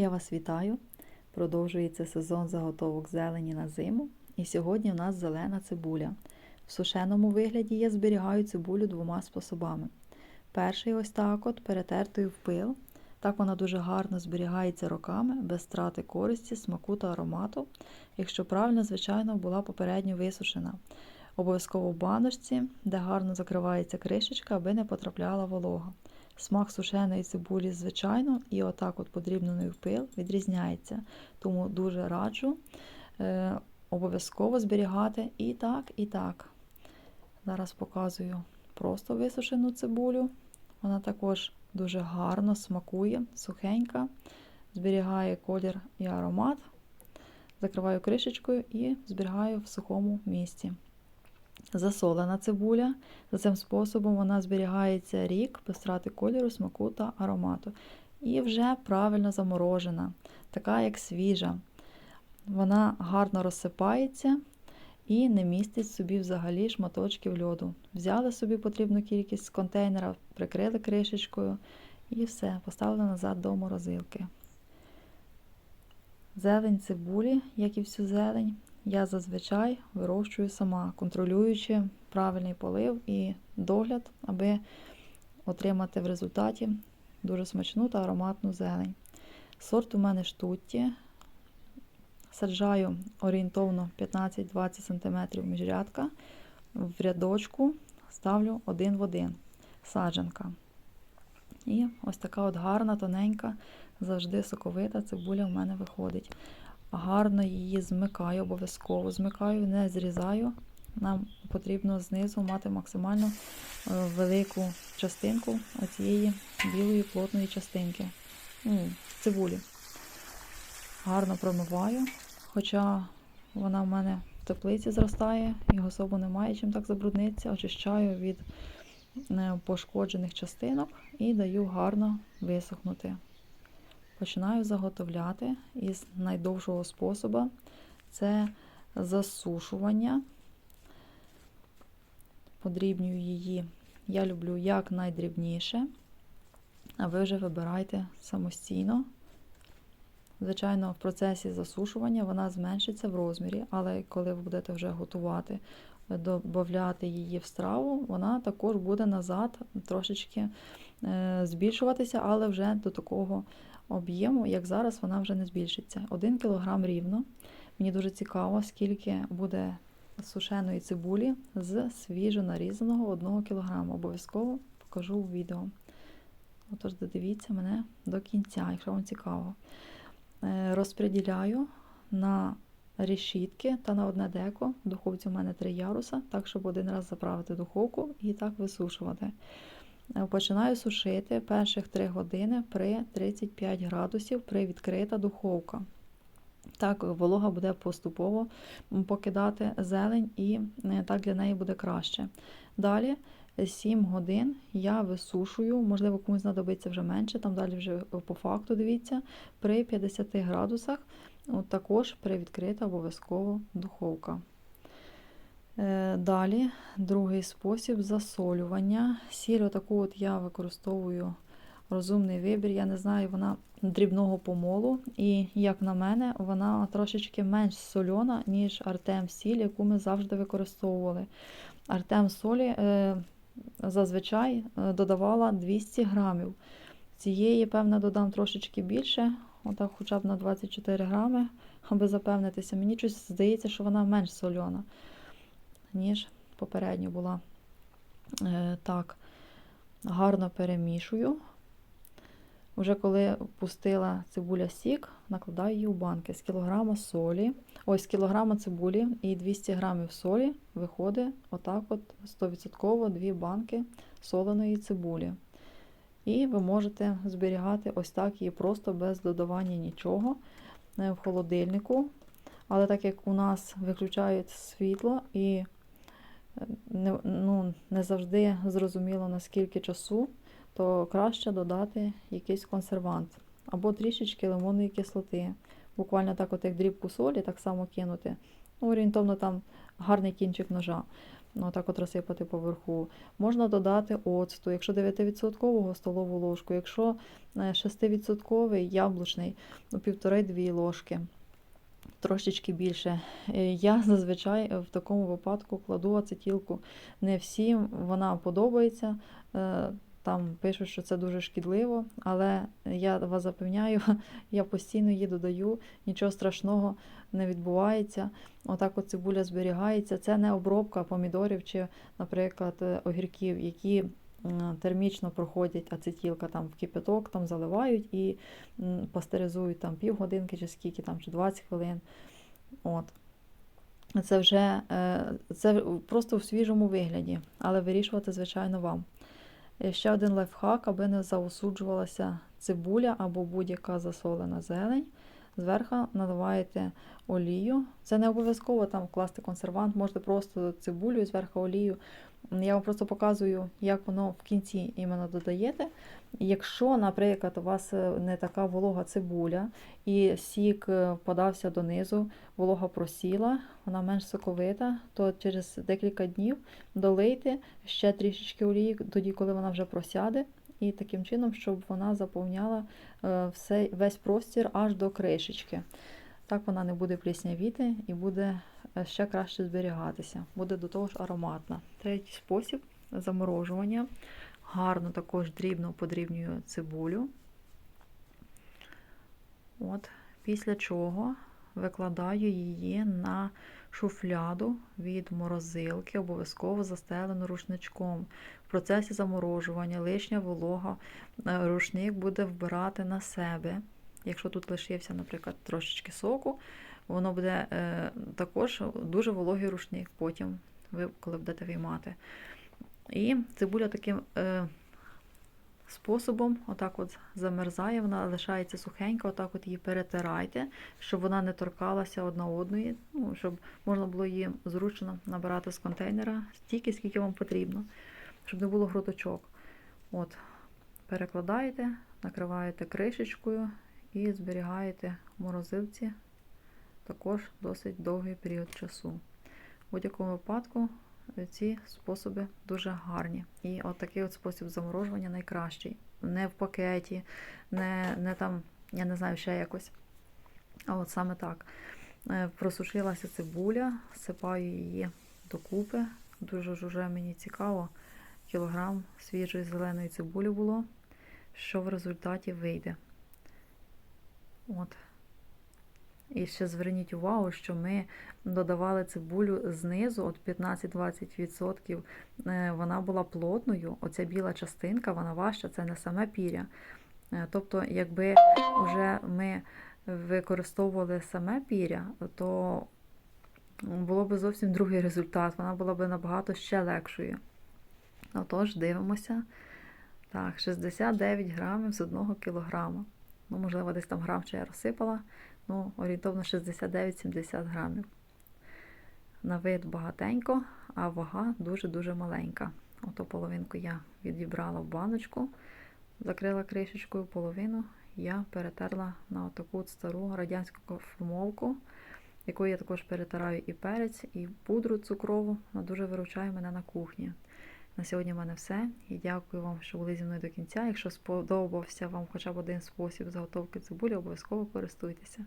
Я вас вітаю. Продовжується сезон заготовок зелені на зиму. І сьогодні у нас зелена цибуля. В сушеному вигляді я зберігаю цибулю двома способами. Перший ось так от перетертою в пил. Так вона дуже гарно зберігається роками, без страти користі, смаку та аромату. Якщо правильно, звичайно, була попередньо висушена. Обов'язково в баночці, де гарно закривається кришечка, аби не потрапляла волога. Смак сушеної цибулі, звичайно, і отак от подрібнений в пил відрізняється. Тому дуже раджу е, обов'язково зберігати і так, і так. Зараз показую просто висушену цибулю. Вона також дуже гарно смакує, сухенька, зберігає колір і аромат. Закриваю кришечкою і зберігаю в сухому місці. Засолена цибуля. За цим способом вона зберігається рік без втрати кольору, смаку та аромату. І вже правильно заморожена, така як свіжа. Вона гарно розсипається і не містить собі взагалі шматочків льоду. Взяли собі потрібну кількість з контейнера, прикрили кришечкою і все, поставили назад до морозилки. Зелень цибулі, як і всю зелень, я зазвичай вирощую сама, контролюючи правильний полив і догляд, аби отримати в результаті дуже смачну та ароматну зелень. Сорт у мене штутті. Саджаю орієнтовно 15-20 см міжрядка. В рядочку ставлю один в один саджанка. І ось така от гарна, тоненька, завжди соковита цибуля в мене виходить гарно її змикаю, обов'язково змикаю, не зрізаю. Нам потрібно знизу мати максимально е, велику частинку оцієї білої плотної частинки ну, цибулі. Гарно промиваю, хоча вона в мене в теплиці зростає, і особо немає чим так забруднитися. Очищаю від е, пошкоджених частинок і даю гарно висохнути. Починаю заготовляти із найдовшого способу це засушування. Подрібнюю її. Я люблю як найдрібніше, а ви вже вибирайте самостійно. Звичайно, в процесі засушування вона зменшиться в розмірі, але коли ви будете вже готувати, додати її в страву, вона також буде назад трошечки збільшуватися, але вже до такого об'єму, як зараз, вона вже не збільшиться. 1 кг рівно. Мені дуже цікаво, скільки буде сушеної цибулі з свіжо нарізаного 1 кг. Обов'язково покажу в відео. Отож, додивіться мене до кінця, якщо вам цікаво. Е, розподіляю на решітки та на одне деко. Духовці у мене три яруса, так, щоб один раз заправити духовку і так висушувати. Починаю сушити перших 3 години при 35 градусів при відкрита духовка. Так, волога буде поступово покидати зелень, і е, так для неї буде краще. Далі 7 годин я висушую, можливо, комусь знадобиться вже менше, там далі вже по факту дивіться, при 50 градусах, от також при відкрита обов'язково духовка. Е, далі, другий спосіб засолювання. Сіль таку от я використовую розумний вибір. Я не знаю, вона дрібного помолу. І, як на мене, вона трошечки менш сольона, ніж Артем сіль, яку ми завжди використовували. Артем солі е, зазвичай е, додавала 200 грамів. Цієї, певно, додам трошечки більше, отак хоча б на 24 грами, аби запевнитися. Мені щось здається, що вона менш сольона ніж попередньо була. Е, так, гарно перемішую. Уже коли пустила цибуля сік, накладаю її у банки з кілограма солі. Ось з кілограма цибулі і 200 грамів солі виходить отак от 100% дві банки соленої цибулі. І ви можете зберігати ось так її просто без додавання нічого е, в холодильнику. Але так як у нас виключають світло і не, ну, не завжди зрозуміло, наскільки часу, то краще додати якийсь консервант або трішечки лимонної кислоти. Буквально так, от як дрібку солі, так само кинути. Ну, Орієнтовно там гарний кінчик ножа. Ну, так от розсипати поверху. Можна додати оцту, якщо 9% столову ложку, якщо е, 6% яблучний, ну, 1,5-2 ложки. Трошечки більше. Е, Я зазвичай в такому випадку кладу ацетілку. Не всім вона подобається. е, Там пишуть, що це дуже шкідливо, але я вас запевняю, я постійно її додаю, нічого страшного не відбувається. Отак от цибуля зберігається. Це не обробка помідорів чи, наприклад, е, огірків, які термічно проходять ацетілка там в кипяток, там заливають і пастеризують там півгодинки чи скільки там, чи 20 хвилин. От. Це вже е, це просто в свіжому вигляді, але вирішувати, звичайно, вам. Е, Ще один лайфхак, аби не заосуджувалася цибуля або будь-яка засолена зелень. Зверху наливаєте олію. Це не обов'язково там класти консервант, можете просто цибулю зверху олію. Я вам просто показую, як воно в кінці іменно додаєте. Якщо, наприклад, у вас е, не така волога цибуля і сік е, подався донизу, волога просіла, вона менш соковита, то через декілька днів долийте ще трішечки олії, тоді, коли вона вже просяде, і таким чином, щоб вона заповняла е, все, весь простір аж до кришечки. Так вона не буде пліснявіти і буде е, ще краще зберігатися. Буде до того ж ароматна. Третій спосіб заморожування. Гарно також дрібно подрібнюю цибулю. От, після чого викладаю її на шуфляду від морозилки, обов'язково застелену рушничком. В процесі заморожування лишня волога е, рушник буде вбирати на себе. Якщо тут лишився, наприклад, трошечки соку, воно буде е, також дуже вологий рушник потім, ви коли будете виймати. І цибуля таким е, способом, отак от замерзає, вона лишається сухенька, отак от її перетирайте, щоб вона не торкалася одна одної, ну, щоб можна було її зручно набирати з контейнера стільки, скільки вам потрібно, щоб не було грудочок. От, перекладаєте, накриваєте кришечкою і зберігаєте в морозилці також досить довгий період часу. В будь-якому випадку ці способи дуже гарні. І от такий от спосіб заморожування найкращий. Не в пакеті, не, не там, я не знаю, ще якось. А от саме так. Е, Просушилася цибуля, сипаю її докупи. Дуже уже мені цікаво, кілограм свіжої зеленої цибулі було, що в результаті вийде. От. І ще зверніть увагу, що ми додавали цибулю знизу, от 15-20%, е, вона була плотною. Оця біла частинка, вона важча, це не саме піря. Е, Тобто, якби вже ми використовували саме піря, то було б зовсім другий результат. Вона була б набагато ще легшою. Отож, дивимося. Так, 69 грамів з 1 кілограма. Ну, можливо, десь там грам ще я розсипала. Ну, орієнтовно 69-70 грамів. На вид багатенько, а вага дуже-дуже маленька. Ото половинку я відібрала в баночку, закрила кришечкою, половину я перетерла на таку стару радянську формовку, якою я також перетираю і перець, і пудру цукрову. Вона дуже виручає мене на кухні. На сьогодні в мене все. І дякую вам, що були зі мною до кінця. Якщо сподобався вам хоча б один спосіб заготовки цибулі, обов'язково користуйтеся.